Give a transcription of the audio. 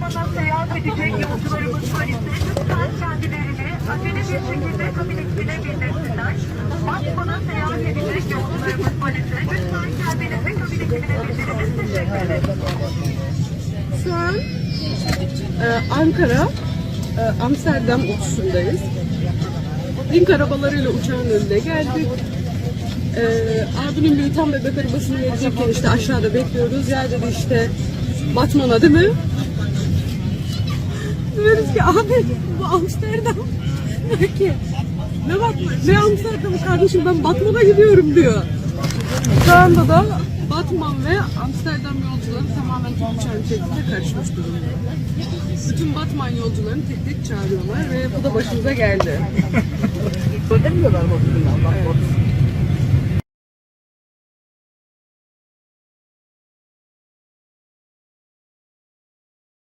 Batman'a seyahat edecek yolcularımız var ise lütfen kendilerini acele bir şekilde kabinesine bildirsinler. Batman'a seyahat edecek yolcularımız var ise lütfen kendinizi kabinesine bildiriniz. Teşekkür ederim. Şu an e, Ankara, e, Amsterdam uçuşundayız. Link arabalarıyla uçağın önüne geldik. E, abinin biri tam bebek arabasını verecekken işte aşağıda bekliyoruz. Ya dedi işte Batman'a değil mi? Ki abi bu Amsterdam. Diyor ki ne Batman, ne Amsterdam kardeşim ben Batman'a gidiyorum diyor. Şu anda da Batman ve Amsterdam yolcuları tamamen uçan şekilde karışmış durumda. Bütün Batman yolcularını tek tek çağırıyorlar ve bu da başımıza geldi. Bundan? Bak, Evet.